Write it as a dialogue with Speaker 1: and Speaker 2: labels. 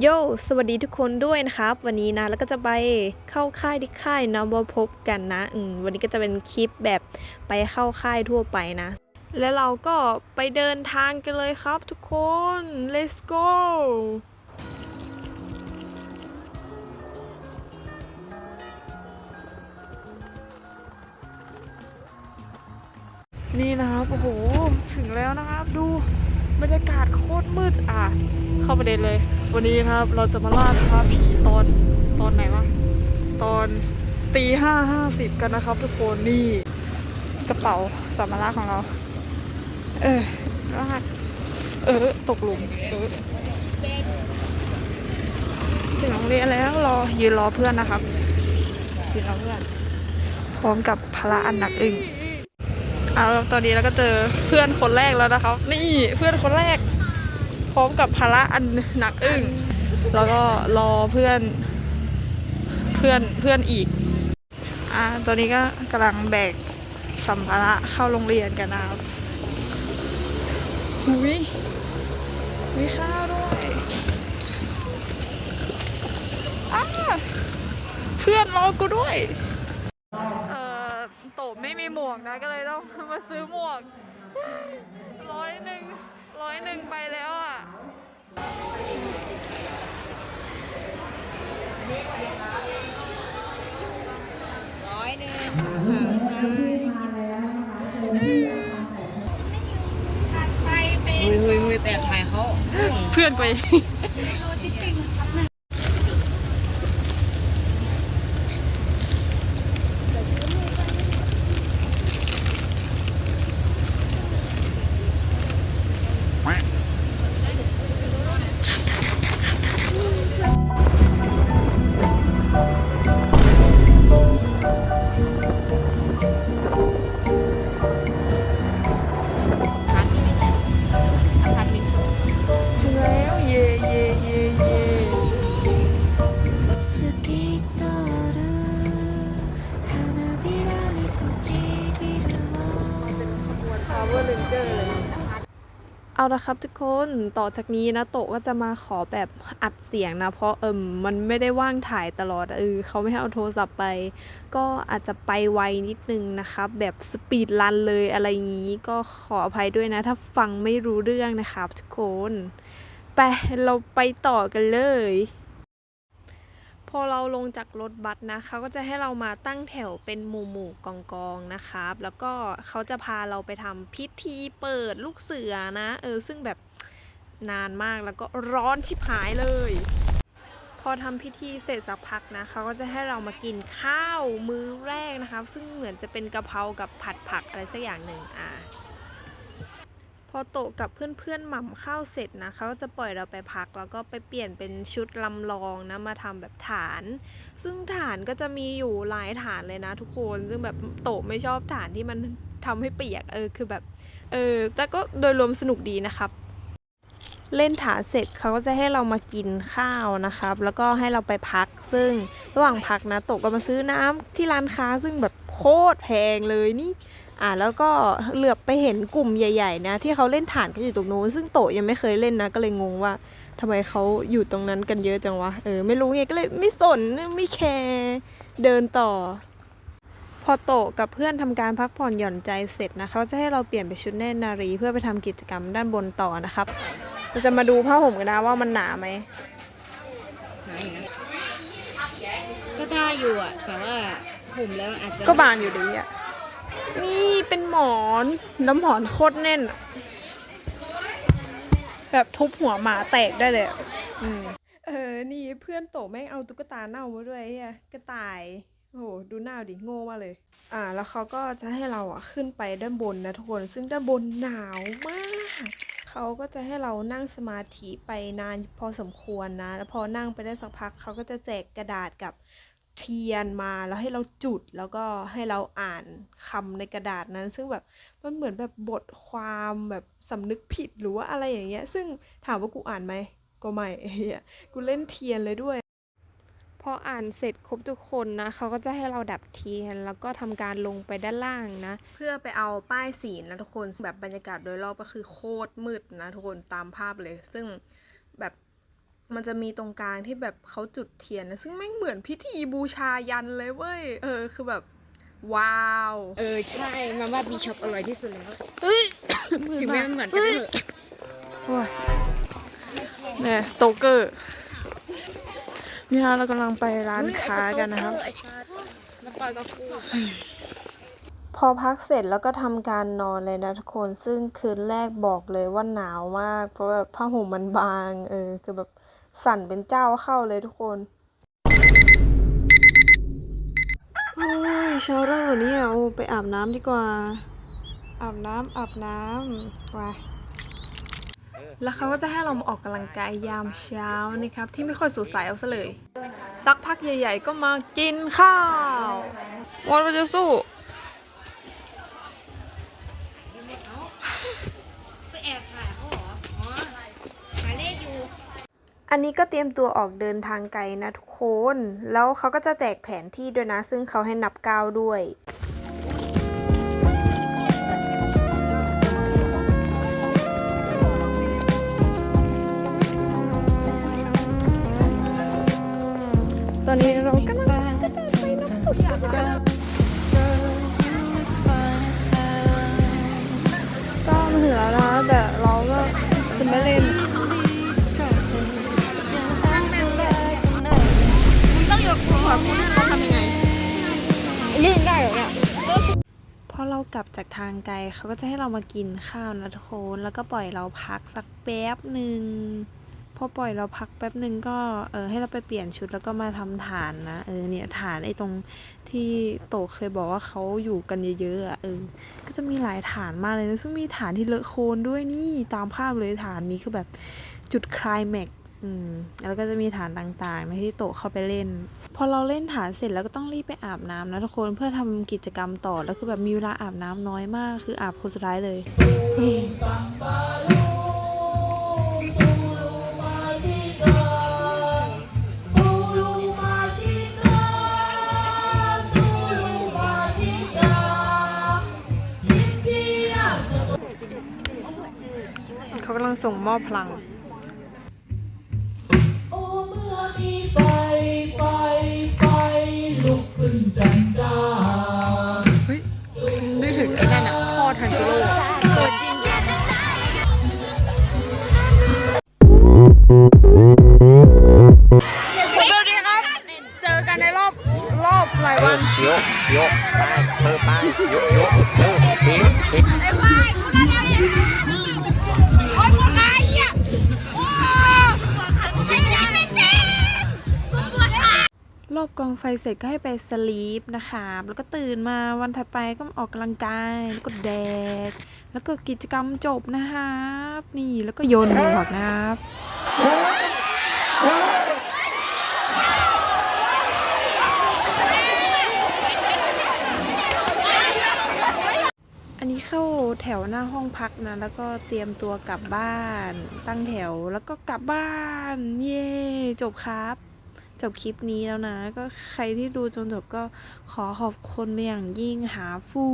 Speaker 1: โยสวัสดีทุกคนด้วยนะครับ วันนี้นะแล้วก็จะไปเข้าค่ายที่ค่ายนะมาพบกันนะอืมวันนี้ก็จะเป็นคลิปแบบไปเข้าค่ายทั่วไปนะ แล้วเราก็ไปเดินทางกันเลยครับทุกคน let's go นี่นะครับ โอ้โห ถึงแล้วนะครับ ดู บรรยากาศโคตรมืดอะ เข้าประเด็นเลย วันนี้ครับเราจะมาล่าท้าผีตอนตอนไหนวะตอนตีห้าห้าสิบกันนะครับ ทุกคนนี่กระเป๋าสัมภาระของเรา เออรหัสเออ ตกหลุมเออถึงโรงเรียนแล้วรอยืนรอเพื่อนนะครับยืนรอเพื่อน พร้อมกับภาระอันหนักอึ้ง เอาตอนนี้เราก็เจอเพื่อนคนแรกแล้วนะครับ นี่เพื่อนคนแรก พร้อมกับภาระอันหนักอึ้งแล้วก็รอเพื่อนเพื่อนเพื่อนอีกอ่าตอนนี้ก็กำลังแบกสัมภาระเข้าโรงเรียนกันนะครับหุยมีข้าวด้วยอ้าเพื่อนรอกูด้วย ไม่มีหมวกนะก็เลยต้องมาซื้อหมวกร้อยหนึ่งร้อยหนึ่งไปแล้วอะ
Speaker 2: ร้อยหนึ่ง
Speaker 3: หุยหุยหุยแต่ถ่ายเขา
Speaker 1: เพื่อนไป เอาละครับทุกคนต่อจากนี้นะโตก็จะมาขอแบบอัดเสียงนะ เพราะเอิมมันไม่ได้ว่างถ่ายตลอดเออเขาไม่ให้เอาโทรศัพท์ไป ก็อาจจะไปไวนิดนึงนะครับ แบบสปีดรันเลยอะไรงี้ก็ขออภัยด้วยนะ ถ้าฟังไม่รู้เรื่องนะครับทุกคน ไปเราไปต่อกันเลย พอเราลงจากรถบัสนะเขาก็จะให้เรามาตั้งแถวเป็นหมู่หมู่กองกองๆนะครับ แล้วก็เขาจะพาเราไปทำพิธีเปิดลูกเสือนะ เออ ซึ่งแบบนานมากแล้วก็ร้อนชิบหายเลย พอทำพิธีเสร็จสักพักนะเขาก็จะให้เรามากินข้าวมื้อแรกนะคะ ซึ่งเหมือนจะเป็นกะเพรากับผัดผักอะไรสักอย่างหนึ่งอะ พอโตกับเพื่อนๆหม่ำข้าวเสร็จนะเขาจะปล่อยเราไปพัก แล้วก็ไปเปลี่ยนเป็นชุดลำลองนะมาทำแบบฐาน ซึ่งฐานก็จะมีอยู่หลายฐานเลยนะทุกคน ซึ่งแบบโตไม่ชอบฐานที่มันทำให้เปียกเออคือแบบเออแต่ก็โดยรวมสนุกดีนะครับเล่นฐานเสร็จเขาก็จะให้เรามากินข้าวนะครับ แล้วก็ให้เราไปพักซึ่งระหว่างพักนะโตก็มาซื้อน้ำที่ร้านค้าซึ่งแบบโคตรแพงเลยนี่ อ่าแล้วก็เหลือบไปเห็นกลุ่มใหญ่ๆนะที่เขาเล่นฐานกันอยู่ตรงนู้นซึ่งโตะยังไม่เคยเล่นนะก็เลยงงว่าทำไมเขาอยู่ตรงนั้นกันเยอะจังวะเออไม่รู้ไงก็เลยไม่สนไม่แคร์เดินต่อ พอโตะกับเพื่อนทำการพักผ่อนหย่อนใจเสร็จนะเขาจะให้เราเปลี่ยนไปชุดเนตรนารีเพื่อไปทำกิจกรรมด้านบนต่อนะครับเราจะมาดูผ้าห่มกันนะว่ามันหนาไหม
Speaker 3: ไหนนะก็ได้อยู่อะแต่ว่าห่มแล้วอาจจะ
Speaker 1: ก็บางอยู่ดีอะ นี่เป็นหมอนน้ำหมอนโคตรแน่นอะแบบทุบหัวหมาแตกได้เลยอะอืมเออ นี่เพื่อนโตแม่งเอาตุ๊กตาเน่ามาด้วยอะกระต่ายโอ้โห ดูหน้าดิ โง่มากเลย อ่า แล้วเขาก็จะให้เราอะขึ้นไปด้านบนนะทุกคน ซึ่งด้านบนหนาวมาก เขาก็จะให้เรานั่งสมาธิไปนานพอสมควรนะ แล้วพอนั่งไปได้สักพัก เขาก็จะแจกกระดาษกับ เทียนมาแล้วให้เราจุดแล้วก็ให้เราอ่านคำในกระดาษนั้น ซึ่งแบบมันเหมือนแบบบทความแบบสำนึกผิดหรือว่าอะไรอย่างเงี้ย ซึ่งถามว่ากูอ่านไหมก็ไม่กูเล่นเทียนเลยด้วยพออ่านเสร็จครบทุกคนนะเขาก็จะให้เราดับเทียน แล้วก็ทำการลงไปด้านล่างนะ เพื่อไปเอาป้ายสีนะทุกคนแบบบรรยากาศโดยรอบก็คือโคตรมืดนะทุกคนตามภาพเลย ซึ่งแบบ มันจะมีตรงกลางที่แบบเขาจุดเทียนนะซึ่งแม่งเหมือนพิธีบูชายันเลยเว้ย เออ คือแบบ ว้าว
Speaker 3: เออ ใช่มาม่าบีช็อปอร่อยที่สุดแล้ว
Speaker 1: เฮ้ย
Speaker 3: ถึงแม้มันเหมือนกันเถอะ
Speaker 1: โอ้ยเนี่ยสโตเกอร์เนี่ยเรากำลังไปร้านค้ากันนะครับ
Speaker 3: แล้วต่อยก็กู
Speaker 1: พอพักเสร็จแล้วก็ทำการนอนเลยนะทุกคน ซึ่งคืนแรกบอกเลยว่าหนาวมาก เพราะแบบผ้าห่มมันบาง เออ คือแบบ สั่นเป็นเจ้าเข้าเลยทุกคนโอ้ยเช้าแล้วเหรอเนี่ยโอ้ไปอาบน้ำดีกว่า อาบน้ำอาบน้ำว้าแล้วเขาก็จะให้เรามาออกกำลังกายยามเช้านะครับ ที่ไม่ค่อยสดใสเอาซะเลย สักพักใหญ่ ๆ ก็มากินข้าววันมันจะสู้
Speaker 2: อั
Speaker 1: นนี้ก็เตรียมตัวออกเดินทางไกลนะทุกคน แล้วเขาก็จะแจกแผนที่ด้วยนะ ซึ่งเขาให้นับก้าวด้วย กลั
Speaker 2: บ
Speaker 1: จากทางไกลเขาก็จะให้เรามากินข้าวนะทุกคนแล้วก็ปล่อยเราพักสักแป๊บหนึ่งพอปล่อยเราพักแป๊บหนึ่งก็เออให้เราไปเปลี่ยนชุดแล้วก็มาทำฐานนะเออเนี่ยฐานไอ้ตรงที่โตเคยบอกว่าเขาอยู่กันเยอะๆอะเออก็จะมีหลายฐานมากเลยนะซึ่งมีฐานที่เลอะโคลนด้วยนี่ตามภาพเลยฐานนี้คือแบบจุดคลายแม็ก อืม แล้วก็จะมีฐานต่างๆนที่โตะเข้าไปเล่น พอเราเล่นฐานเสร็จแล้วก็ต้องรีบไปอาบน้ำนะทุกคนเพื่อทำกิจกรรมต่อ แล้วคือแบบมีเวลาอาบน้ำน้อยมาก คืออาบคนสุดท้ายเลย เขากำลังส่งมอบพลัง
Speaker 4: อ
Speaker 1: บหลา
Speaker 5: ยกยกไปเธอไปยกยกเออทิ้งทิ้ง
Speaker 1: รอบกองไฟเสร็จก็ให้ไปสลีปนะคะแล้วก็ตื่นมาวันถัดไปก็ออกกำลังกาย แล้วก็แดกแล้วก็กิจกรรมจบนะครับ นี่แล้วก็โยนหมวกนะครับ อันนี้เข้าแถวหน้าห้องพักนะ แล้วก็เตรียมตัวกลับบ้าน ตั้งแถวแล้วก็กลับบ้าน เย่จบครับ จบคลิปนี้แล้วนะ ก็ใครที่ดูจนจบก็ขอขอบคุณเป็นอย่างยิ่งหาฟู